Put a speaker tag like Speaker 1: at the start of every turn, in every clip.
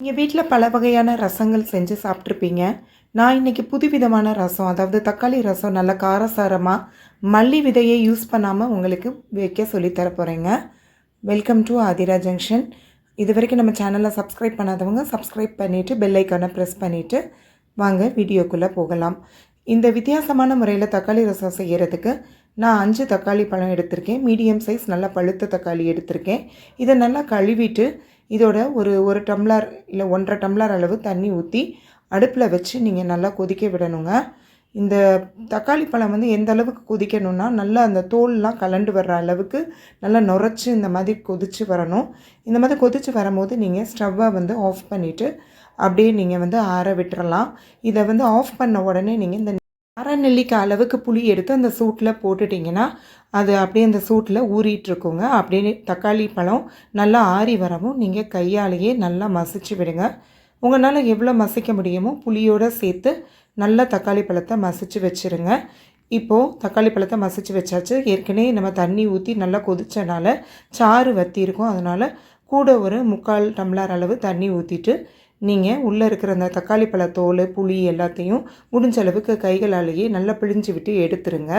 Speaker 1: நீங்கள் வீட்டில் பல வகையான ரசங்கள் செஞ்சு சாப்பிட்ருப்பீங்க நான் இன்றைக்கி புதுவிதமான ரசம் அதாவது தக்காளி ரசம் நல்ல காரசாரமாக மல்லி விதையை யூஸ் பண்ணாமல் உங்களுக்கு வைக்க சொல்லித்தர போகிறேங்க வெல்கம் டு ஆதிரா ஜங்ஷன் இது வரைக்கும் நம்ம சேனலை சப்ஸ்கிரைப் பண்ணாதவங்க சப்ஸ்கிரைப் பண்ணிவிட்டு பெல் ப்ரெஸ் பண்ணிவிட்டு வாங்க வீடியோக்குள்ளே போகலாம். இந்த வித்தியாசமான முறையில் தக்காளி ரசம் செய்கிறதுக்கு நான் அஞ்சு தக்காளி பழம் எடுத்திருக்கேன். மீடியம் சைஸ் நல்லா பழுத்த தக்காளி எடுத்திருக்கேன். இதை நல்லா கழுவிட்டு இதோட ஒரு ஒரு டம்ளர் இல்லை ஒன்றரை டம்ளர் அளவு தண்ணி ஊற்றி அடுப்பில் வச்சு நீங்கள் நல்லா கொதிக்க விடணுங்க. இந்த தக்காளி பழம் வந்து எந்த அளவுக்கு கொதிக்கணும்னா நல்லா அந்த தோல்லாம் கலண்டு வர்ற அளவுக்கு நல்லா நுரைச்சி இந்த மாதிரி கொதித்து வரணும். இந்த மாதிரி கொதித்து வரும்போது நீங்கள் ஸ்டவ்வை வந்து ஆஃப் பண்ணிவிட்டு அப்படியே நீங்கள் வந்து ஆற விட்டுறலாம். இதை வந்து ஆஃப் பண்ண உடனே நீங்கள் இந்த அரைநெல்லிக்காய் அளவுக்கு புளி எடுத்து அந்த சூட்டில் போட்டுட்டிங்கன்னா அது அப்படியே அந்த சூட்டில் ஊறிட்டுருக்குங்க. அப்படியே தக்காளி பழம் நல்லா ஆறி வரவும் நீங்கள் கையாலேயே நல்லா மசிச்சு விடுங்க. உங்களால் எவ்வளோ மசிக்க முடியுமோ புளியோடு சேர்த்து நல்லா தக்காளி பழத்தை மசிச்சு வச்சுருங்க. இப்போது தக்காளி பழத்தை மசிச்சு வச்சாச்சு. ஏற்கனவே நம்ம தண்ணி ஊற்றி நல்லா கொதிச்சனால சாறு வத்தி இருக்கும் அதனால் கூட ஒரு முக்கால் டம்ளர் அளவு தண்ணி ஊற்றிட்டு நீங்கள் உள்ளே இருக்கிற அந்த தக்காளி பழ தோல் புளி எல்லாத்தையும் முடிஞ்ச அளவுக்கு கைகளாலேயே நல்லா பிழிஞ்சு விட்டு எடுத்துருங்க.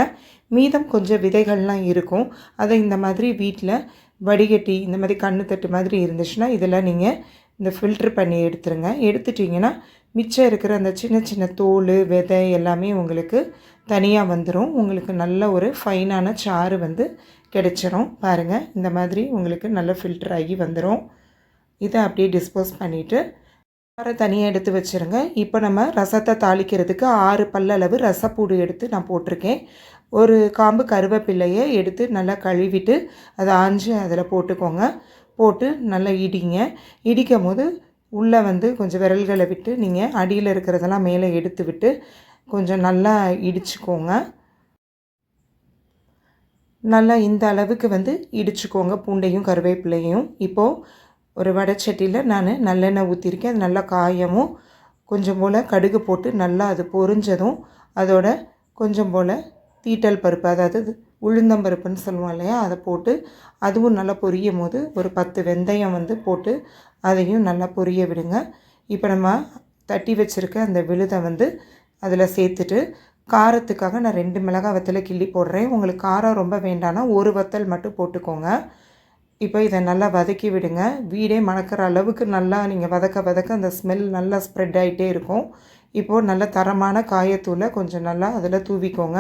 Speaker 1: மீதம் கொஞ்சம் விதைகள்லாம் இருக்கும். அதை இந்த மாதிரி வீட்டில் வடிகட்டி இந்த மாதிரி கண்ணு தட்டு மாதிரி இருந்துச்சுன்னா இதெல்லாம் நீங்கள் இந்த ஃபில்ட்ரு பண்ணி எடுத்துருங்க. எடுத்துட்டிங்கன்னா மிச்சம் இருக்கிற அந்த சின்ன சின்ன தோல் விதை எல்லாமே உங்களுக்கு தனியாக வந்துடும் உங்களுக்கு நல்ல ஒரு ஃபைனான சாறு வந்து கிடைச்சிரும். பாருங்கள் இந்த மாதிரி உங்களுக்கு நல்ல ஃபில்டர் ஆகி வந்துடும் இதை அப்படியே டிஸ்போஸ் பண்ணிவிட்டு சாரை தனியாக எடுத்து வச்சுருங்க. இப்போ நம்ம ரசத்தை தாளிக்கிறதுக்கு ஆறு பல்லளவு ரசப்பூடு எடுத்து நான் போட்டிருக்கேன். ஒரு காம்பு கருவேப்பிள்ளையை எடுத்து நல்லா கழுவிட்டு அதை ஆஞ்சு அதில் போட்டுக்கோங்க. போட்டு நல்லா இடிங்க. இடிக்கும் போது உள்ளே வந்து கொஞ்சம் விரல்களை விட்டு நீங்கள் அடியில் இருக்கிறதெல்லாம் மேலே எடுத்து விட்டு கொஞ்சம் நல்லா இடிச்சுக்கோங்க. நல்லா இந்த அளவுக்கு வந்து இடிச்சுக்கோங்க. பூண்டையும் கருவேப்பிலையும் இப்போது ஒரு வடைச்சட்டியில் நான் நல்லெண்ணெய் ஊற்றிருக்கேன் அது நல்லா காயமும் கொஞ்சம் போல் கடுகு போட்டு நல்லா அது பொரிஞ்சதும் அதோட கொஞ்சம் போல் தீட்டல் பருப்பு அதாவது உளுந்தம்பருப்புன்னு சொல்லுவோம் இல்லையா? அதை போட்டு அதுவும் நல்லா பொரியும் போது ஒரு பத்து வெந்தயம் வந்து போட்டு அதையும் நல்லா பொரிய விடுங்க. இப்போ நம்ம தட்டி வச்சுருக்க அந்த விழுதை வந்து அதில் சேர்த்துட்டு காரத்துக்காக நான் ரெண்டு மிளகாய் வத்தலை கிள்ளி போடுறேன். உங்களுக்கு காரம் ரொம்ப வேண்டாம்னா ஒரு வத்தல் மட்டும் போட்டுக்கோங்க. இப்போ இதை நல்லா வதக்கி விடுங்க. வீடே மணக்கிற அளவுக்கு நல்லா நீங்கள் வதக்க வதக்க அந்த ஸ்மெல் நல்லா ஸ்ப்ரெட் ஆகிட்டே இருக்கும். இப்போது நல்ல தரமான காயத்தூளை கொஞ்சம் நல்லா அதில் தூவிக்கோங்க.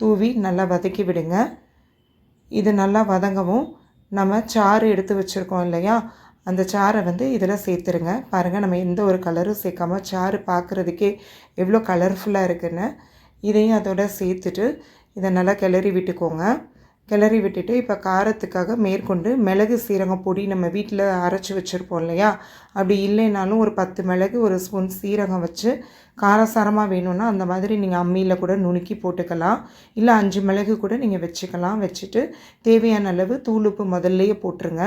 Speaker 1: தூவி நல்லா வதக்கி விடுங்க. இது நல்லா வதங்கவும். நம்ம சாறு எடுத்து வச்சுருக்கோம் இல்லையா? அந்த சாரை வந்து இதில் சேர்த்துருங்க. பாருங்கள் நம்ம எந்த ஒரு கலரும் சேர்க்காம சாறு பார்க்குறதுக்கே எவ்வளோ கலர்ஃபுல்லாக இருக்குன்னு. இதையும் அதோட சேர்த்துட்டு இதை நல்லா கிளறி விட்டுக்கோங்க. கிளறி விட்டுட்டு இப்போ காரத்துக்காக மேற்கொண்டு மிளகு சீரகம் பொடி நம்ம வீட்டில் அரைச்சி வச்சுருப்போம் இல்லையா? அப்படி இல்லைனாலும் ஒரு பத்து மிளகு ஒரு ஸ்பூன் சீரகம் வச்சு காரசாரமாக வேணும்னா அந்த மாதிரி நீங்கள் அம்மியில் கூட நுணுக்கி போட்டுக்கலாம். இல்லை அஞ்சு மிளகு கூட நீங்கள் வச்சுக்கலாம். வச்சுட்டு தேவையான அளவு தூளுப்பு முதல்லையே போட்டுருங்க.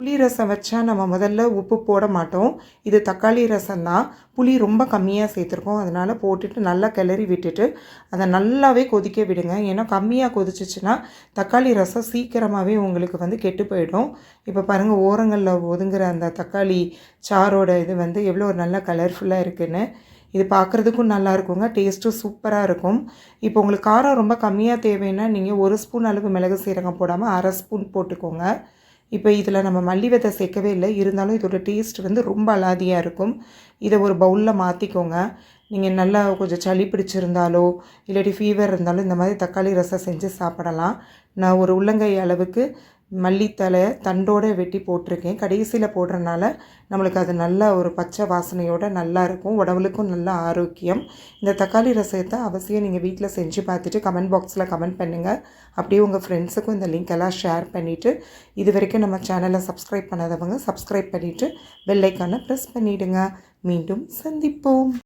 Speaker 1: புளி ரசம் வச்சா நம்ம முதல்ல உப்பு போட மாட்டோம். இது தக்காளி ரசம் தான். புளி ரொம்ப கம்மியாக சேர்த்துருக்கோம். அதனால் போட்டுட்டு நல்லா கிளறி விட்டுட்டு அதை நல்லாவே கொதிக்க விடுங்க. ஏன்னா கம்மியாக கொதிச்சிச்சுன்னா தக்காளி ரசம் சீக்கிரமாகவே உங்களுக்கு வந்து கெட்டு போயிடும். இப்போ பாருங்கள் ஓரங்களில் ஒதுங்குற அந்த தக்காளி சாரோட இது வந்து எவ்வளோ ஒரு நல்ல கலர்ஃபுல்லாக இருக்குதுன்னு இது பார்க்குறதுக்கும் நல்லா இருக்குங்க. டேஸ்ட்டும் சூப்பராக இருக்கும். இப்போ உங்களுக்கு காரம் ரொம்ப கம்மியாக தேவைன்னா நீங்கள் ஒரு ஸ்பூன் அளவு மிளகு சீரகம் போடாமல் அரை ஸ்பூன் போட்டுக்கோங்க. இப்போ இதில் நம்ம மல்லி விதை சேர்க்கவே இல்லை. இருந்தாலும் இதோட டேஸ்ட் வந்து ரொம்ப அலாதியாக இருக்கும். இதை ஒரு பவுலில் மாற்றிக்கோங்க நீங்கள் நல்லா கொஞ்சம் சளி பிடிச்சிருந்தாலோ இல்லாட்டி ஃபீவர் இருந்தாலும் இந்த மாதிரி தக்காளி ரசம் செஞ்சு சாப்பிடலாம். நான் ஒரு உள்ளங்கை அளவுக்கு மல்லித்தலை தண்டோடு வெட்டி போட்டிருக்கேன். கடைசியில் போடுறனால நம்மளுக்கு அது நல்ல ஒரு பச்சை வாசனையோடு நல்லா இருக்கும். உடம்புலுக்கும் நல்ல ஆரோக்கியம். இந்த தக்காளி ரசத்தை அவசியம் நீங்கள் வீட்டில் செஞ்சு பார்த்துட்டு கமெண்ட் பாக்ஸில் கமெண்ட் பண்ணுங்கள் அப்படியே உங்கள் ஃப்ரெண்ட்ஸுக்கும் இந்த லிங்க் எல்லாம் ஷேர் பண்ணிவிட்டு இது வரைக்கும் நம்ம சேனலை சப்ஸ்கிரைப் பண்ணாதவங்க சப்ஸ்கிரைப் பண்ணிவிட்டு பெல்லைக்கான ப்ரெஸ் பண்ணிவிடுங்க மீண்டும் சந்திப்போம்.